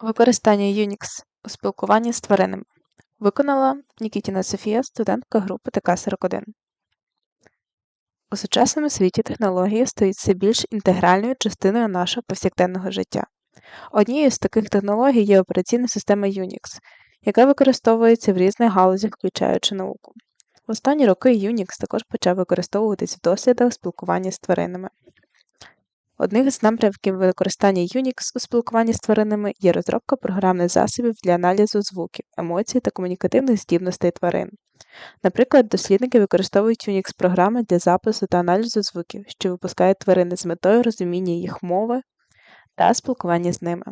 Використання Unix у спілкуванні з тваринами виконала Нікітіна Софія, студентка групи ТК-41. У сучасному світі технології стають все більш інтегральною частиною нашого повсякденного життя. Однією з таких технологій є операційна система Unix, яка використовується в різних галузях, включаючи науку. В останні роки Unix також почав використовуватись в дослідах спілкування з тваринами. Одним з напрямків використання Unix у спілкуванні з тваринами є розробка програмних засобів для аналізу звуків, емоцій та комунікативних здібностей тварин. Наприклад, дослідники використовують Unix-програми для запису та аналізу звуків, що випускають тварини з метою розуміння їх мови та спілкування з ними.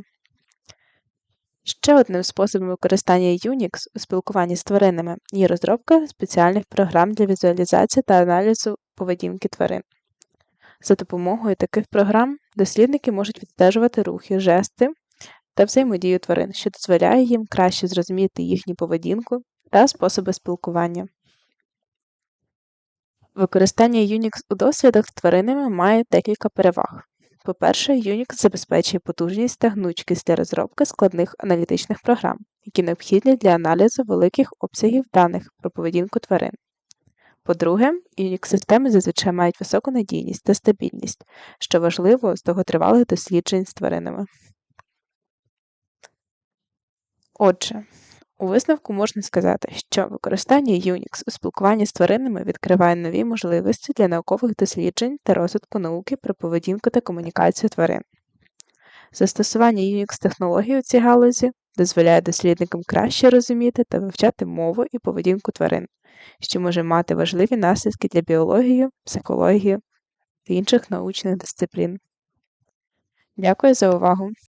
Ще одним способом використання Unix у спілкуванні з тваринами є розробка спеціальних програм для візуалізації та аналізу поведінки тварин. За допомогою таких програм дослідники можуть відстежувати рухи, жести та взаємодію тварин, що дозволяє їм краще зрозуміти їхню поведінку та способи спілкування. Використання Unix у дослідах з тваринами має декілька переваг. По-перше, Unix забезпечує потужність та гнучкість для розробки складних аналітичних програм, які необхідні для аналізу великих обсягів даних про поведінку тварин. По-друге, Unix-системи зазвичай мають високу надійність та стабільність, що важливо з довготривалих досліджень з тваринами. Отже, у висновку можна сказати, що використання Unix у спілкуванні з тваринами відкриває нові можливості для наукових досліджень та розвитку науки про поведінку та комунікацію тварин. Застосування Unix-технологій у цій галузі дозволяє дослідникам краще розуміти та вивчати мову і поведінку тварин, що може мати важливі наслідки для біології, психології та інших научних дисциплін. Дякую за увагу!